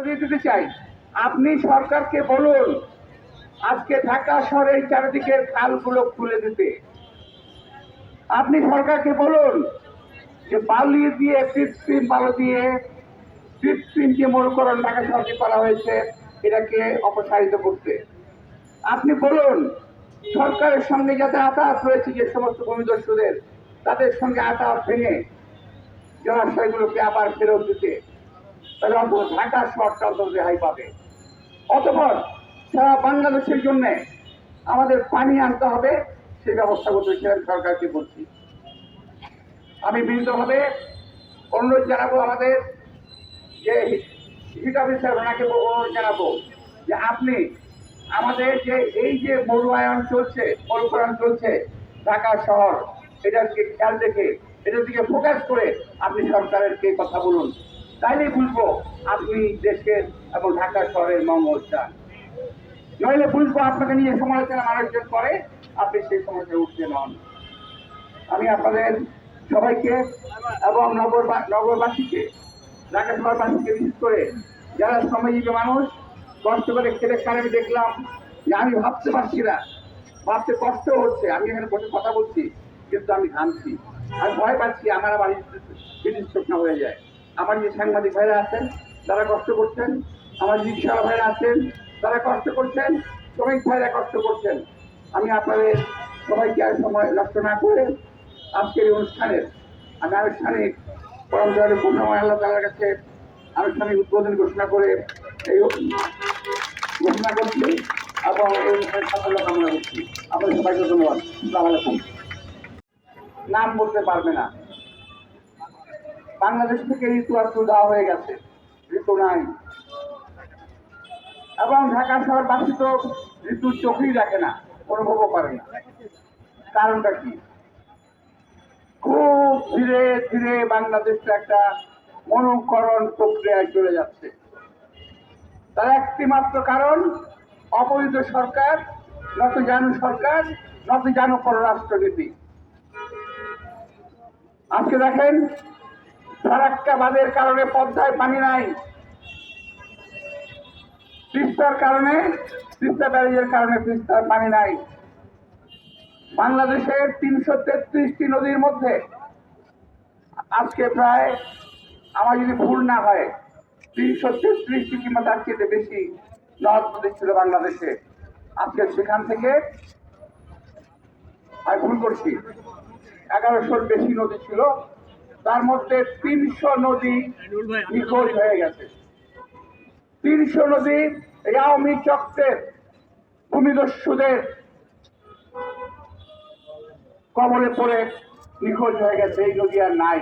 বুঝিয়ে দিতে চাই। আপনি সরকারকে বলুন, আজকে ঢাকা শহরের চারিদিকের খালগুলো খুলে দিতে। আপনি সরকারকে বলুন যে বালি দিয়ে কৃত্রিম বালু দিয়ে কৃত্রিম যে মরুকরণ ঢাকা শহরকে করা হয়েছে, এটাকে অপসারিত করতে। আপনি বলুন, সরকারের সঙ্গে যাতে আতাত রয়েছে যে সমস্ত ভূমিদস্যুদের তাদের সঙ্গে আতাত ভেঙে জলাশয়গুলোকে আবার ফেরত দিতে। তাহলে অন্তত ঢাকা শহরটা অন্তত রেহাই পাবে। অতপর সারা বাংলাদেশের জন্য আমাদের পানি আনতে হবে, সেই ব্যবস্থা করতে সেটা সরকারকে বলছি। আমি বিনীতভাবে অনুরোধ জানাব আমাদের যে হিট অফিসার ওনাকে অনুরোধ জানাব যে আপনি আমাদের যে এই যে মরুয়ায়ন চলছে, মরুকরণ চলছে ঢাকা শহর এটার দিকে খেয়াল রেখে, এটার দিকে ফোকাস করে আপনি সরকারের কে কথা বলুন। তাইলেই বুঝব আপনি দেশের এবং ঢাকা শহরের মঙ্গল চান নইলে বুঝব আপনাকে নিয়ে সমালোচনা মানুষজন করে, আপনি সেই সমস্যায় উঠতে নন। আমি আপনাদের সবাইকে এবং নগর নগরবাসীকে, ঢাকা শহরবাসীকে বিশেষ করে, যারা শ্রমজীবী মানুষ, কষ্ট করে খেটে খান আমি দেখলাম যে আমি ভাবতে পারছি না। ভাবতে কষ্ট হচ্ছে। আমি এখানে বসে কথা বলছি, কিন্তু আমি ঘামছি। আমি ভয় পাচ্ছি আমার আবার চোখনা হয়ে যায়। আমার যে সাংবাদিক ভাইরা আছেন তারা কষ্ট করছেন, আমার রিক্সাওয়ালা ভাইরা আছেন তারা কষ্ট করছেন, শ্রমিক ভাইরা কষ্ট করছেন, আমি আপনাদের সবাইকে আর সময় নষ্ট না করে আজকের এই অনুষ্ঠানের আমি আনুষ্ঠানিক পরম দয়ালু পূর্ণময় আল্লাহ তালার কাছে আনুষ্ঠানিক উদ্বোধন ঘোষণা করে এই ঘোষণা করছি এবং এই অনুষ্ঠানের সাফল্য কামনা করছি। আপনাদের সবাইকে ধন্যবাদ। নাম বলতে পারবে না। বাংলাদেশ থেকে ঋতু আত্মু দেওয়া হয়ে গেছে। ঋতু নাই। এবং ঢাকা শহর শহরবাসী তো ঋতুর চোখেই দেখে না, অনুভবও করে না। কারণটা কি? খুব ধীরে ধীরে বাংলাদেশটা একটা অনুকরণ প্রক্রিয়ায় চলে যাচ্ছে। তার একটি মাত্র কারণ, অবৈধ সরকার, নত জানু সরকার, নত জানু পররাষ্ট্রনীতি। আজকে দেখেন ফারাক্কা বাঁধের কারণে পদ্মায় পানি নাই। তিস্তার কারণে, তিস্তা ব্যারেজের কারণে তিস্তার পানি নাই। বাংলাদেশের তিনশো তেত্রিশটি নদীর মধ্যে আজকে প্রায় আমার যদি ভুল না হয়, তিনশো তেত্রিশটি কিংবা তার চেয়ে বেশি নদ নদী ছিল বাংলাদেশে। আজকে সেখান থেকে আমি ভুল করছি। এগারোশোর বেশি নদী ছিল। তার মধ্যে তিনশো নদী নিখোঁজ হয়ে গেছে। তিনশো নদী এই আওয়ামী চক্রের ভূমিদস্যুদের কবলে পড়ে নিখোঁজ হয়ে গেছে। এই নদী আর নাই,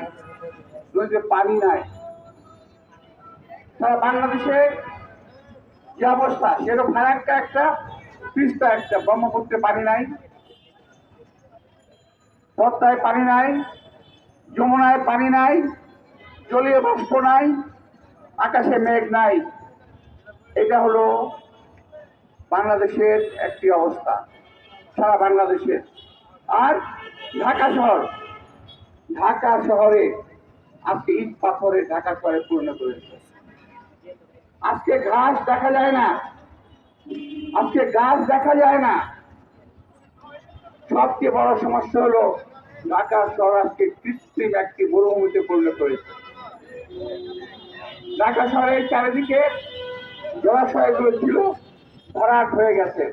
নদীতে পানি নাই। সারা বাংলাদেশে যে অবস্থা, সেরকম ফারাক্কা একটা, তিস্তা একটা ব্রহ্মপুত্রে পানি নাই, পদ্মায় পানি নাই যমুনায় পানি নাই, জলীয় বাষ্প নাই, আকাশে মেঘ নাই। এটা হলো বাংলাদেশের একটি অবস্থা, সারা বাংলাদেশের আর ঢাকা শহর, ঢাকা শহরে আজকে ইট পাথরে ঢাকা শহরে পরিণত করেছে আজকে ঘাস দেখা যায় না, আজকে গাছ দেখা যায় না। সবচেয়ে বড় সমস্যা হলো ঢাকা শহর আজকে কৃত্রিম একটি মরুভূমিতে পরিণত হয়েছে। ঢাকা শহরের চারিদিকে জলাশয়গুলো ছিল, ভরাট হয়ে গেছে।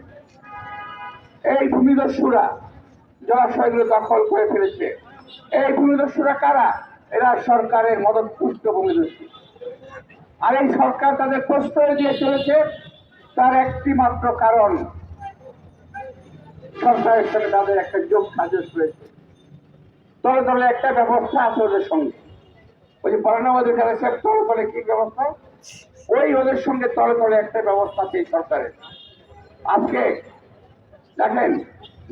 এই ভূমিদস্যুরা জলাশয়গুলো দখল করে ফেলেছে। এই ভূমিদস্যুরা কারা? এরা সরকারের মদত পুষ্ট ভূমিদস্যু। আর এই সরকার তাদের প্রশ্রয় দিয়ে চলেছে, তার একটি মাত্র কারণ, সরকারের সাথে তাদের একটা যোগ সাজস রয়েছে। তলে তলে একটা ব্যবস্থা আছে ওদের সঙ্গে। ওই যে পরানাবাদী খেলা সাহেব তলে তলে কি ব্যবস্থা? ওই ওদের সঙ্গে তলে তলে একটা ব্যবস্থা আছে সরকারের। আজকে দেখেন,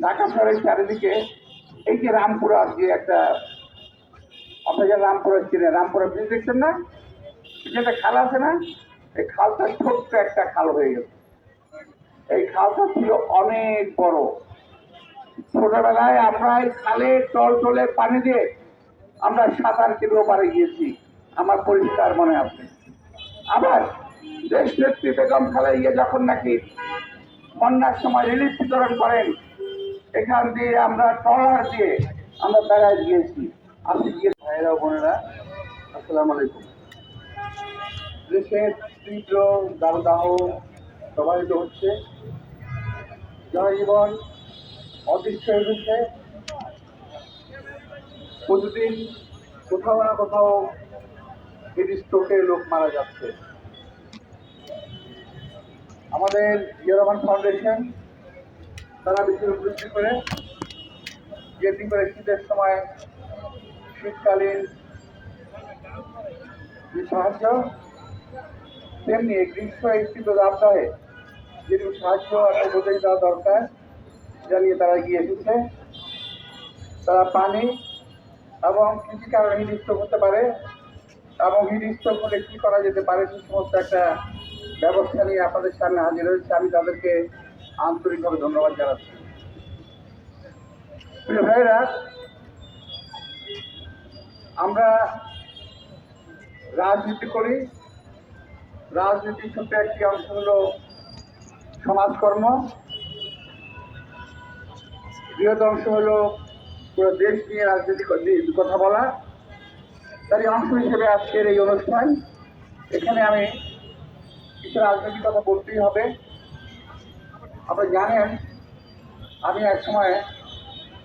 ঢাকা শহরের চারিদিকে এই যে রামপুরা যে একটা আপনাদের রামপুরা চিনে রামপুরা ব্রিজ দেখছেন না? যেটা খাল আছে না? এই খালটা ছোট্ট একটা খাল হয়ে গেছে। এই খালটা ছিল অনেক বড়। ছোটবেলায় আমরা এই খালে টল টলে পানি দিয়ে আমরা সাঁতার কেটেও পারে গিয়েছি। আমার পরিষ্কার মনে আছে। আবার দেশ নেত্রী বেগম খালাইয়া যখন নাকি বন্যার সময় রিলিফ বিতরণ করেন, এখান দিয়ে আমরা ট্রলার দিয়ে আমরা বেড়ায় গিয়েছি। আপনি গিয়ে ভাইয়েরা, বোনেরা, আসসালামু আলাইকুম। দেশের তীব্র দাবদাহ প্রবাহিত হচ্ছে। জনজীবন অদৃশ্য প্রতিদিন কোথাও না কোথাও হিট স্ট্রোকে লোক মারা যাচ্ছে। আমাদের ইউরোমান ফাউন্ডেশন তারা বিশেষ উপলব্ধি করে যেটি করে শীতের সময় শীতকালীন যে সাহায্য, তেমনি গ্রীষ্ম একটি দাবদাহে যেটুকু সাহায্য একটা বোঝাই দেওয়া দরকার। জানিয়ে তারা গিয়ে এসেছে। তারা পানি এবং কৃষি কারণে হিট স্ট্রোক হতে পারে এবং হিট স্ট্রোক হলে কী করা যেতে পারে সে সমস্ত একটা ব্যবস্থা নিয়ে আপনাদের সামনে হাজির হয়েছে। আমি তাদেরকে আন্তরিকভাবে ধন্যবাদ জানাচ্ছি। ভাইয়েরা, আমরা রাজনীতি করি। রাজনীতির ছোট্ট একটি অংশ হলো সমাজকর্ম। বৃহৎ অংশ হলো পুরো দেশ নিয়ে রাজনীতি কথা বলা। তারই অংশ হিসেবে আজকের এই অনুষ্ঠান। এখানে আমি কিছু রাজনৈতিক কথা বলতেই হবে। আপনি জানেন, আমি এক সময়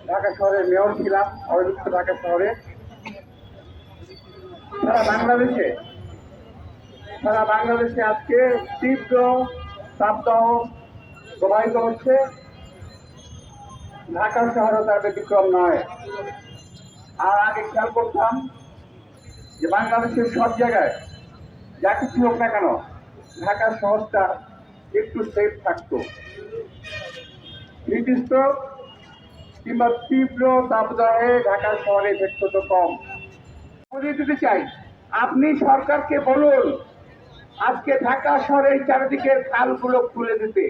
ঢাকা শহরের মেয়র ছিলাম অবযুক্ত ঢাকা শহরে। সারা বাংলাদেশে সারা বাংলাদেশে আজকে তীব্র তাপদাহ প্রবাহিত হচ্ছে। ঢাকা শহরও তার ব্যতিক্রম নয়। আর আগে খেয়াল করতাম যে বাংলাদেশের সব জায়গায় যা কিছু হোক না কেন, ঢাকা শহরটা একটু সেফ থাকতো। নির্দিষ্ট কিংবা তীব্র তাপদাহে ঢাকা শহরে দেখতে তো কম। বলে দিতে চাই, আপনি সরকারকে বলুন, আজকে ঢাকা শহরের চারিদিকের খালগুলো খুলে দিতে।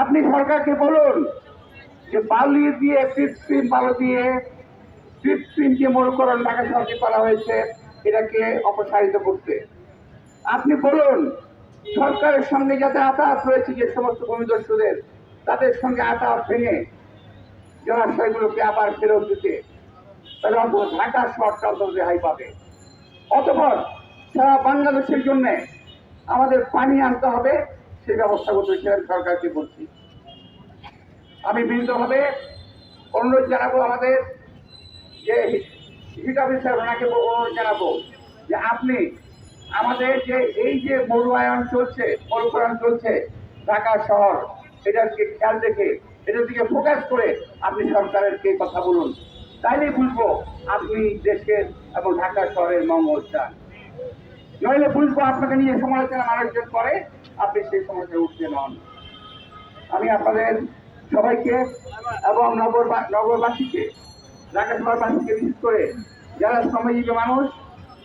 আপনি সরকারকে বলুন যে বালি দিয়ে কৃত্রিম বালু দিয়ে কৃত্রিম যে মরুকরণ ঢাকা শহরকে করা হয়েছে, এটাকে অপসারিত করতে। আপনি বলুন, সরকারের সঙ্গে যাতে আতাহাত রয়েছে যে সমস্ত ভূমিদস্যুদের তাদের সঙ্গে আতাহাত ভেঙে জলাশয়গুলোকে আবার ফেরত দিতে, তাহলে অন্তত ঢাকা শহরটা অন্তত রেহাই পাবে। অতপর সারা বাংলাদেশের জন্য আমাদের পানি আনতে হবে সেই ব্যবস্থা করতে আমি সরকারকে বলছি। আমি বিনীতভাবে অনুরোধ জানাব আমাদের যে হিট অফিসার ওনাকে অনুরোধ জানাব যে আপনি আমাদের যে এই যে মরুয়ায়ন চলছে মরুকরণ চলছে ঢাকা শহর এটার দিকে খেয়াল রেখে এটার দিকে ফোকাস করে আপনি সরকারের কে কথা বলুন। তাইলে বুঝব আপনি দেশের এবং ঢাকা শহরের মঙ্গল চান নইলে বুঝব আপনাকে নিয়ে সমালোচনা মানুষজন করে, আপনি সেই সমালোচনা উঠতে নন। আমি আপনাদের সবাইকে এবং নগর নগরবাসীকে ঢাকা শহরবাসীকে বিশেষ করে, যারা শ্রমজীবী মানুষ,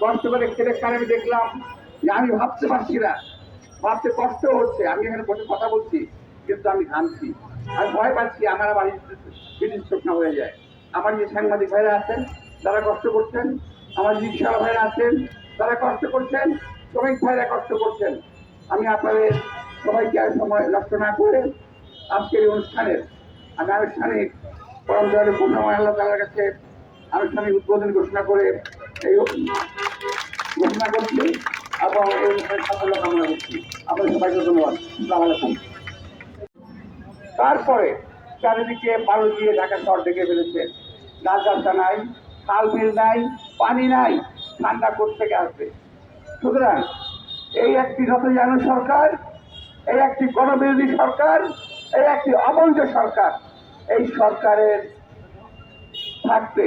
কষ্ট করে খেটে খান আমি দেখলাম যে আমি ভাবতে পারছি না। ভাবতে কষ্ট হচ্ছে। আমি এখানে বসে কথা বলছি, কিন্তু আমি ঘামছি। আমি ভয় পাচ্ছি, আমার আবার বিদ্যুৎ হয়ে যায়। আমার যে সাংবাদিক ভাইরা আছেন, তারা কষ্ট করছেন। আমার রিক্সা ভাইরা আছেন, তারা কষ্ট করছেন। শ্রমিক ভাইরা কষ্ট করছেন। আমি আপনাদের সবাইকে আর সময় নষ্ট না করে আজকের এই অনুষ্ঠানের আমি আনুষ্ঠানিক পরম দয়ালু পূর্ণময় আল্লাহ তালার কাছে আনুষ্ঠানিক উদ্বোধন ঘোষণা করে এই ঘোষণা করছি এবং এই অনুষ্ঠানের সাফল্য কামনা করছি। আপনাদের সবাইকে ধন্যবাদ। আলাইকুম। তারপরে চারিদিকে বালু দিয়ে ঢাকা শহর ডেকে ফেলেছে। গাছ গাছটা নাই, খাল বিল নাই, পানি নাই, ঠান্ডা থেকে আসবে? সুতরাং এই একটি রথযান সরকার, এই একটি গণবিরোধী সরকার এই একটি অবৈধ সরকার? এই সরকারের থাকতে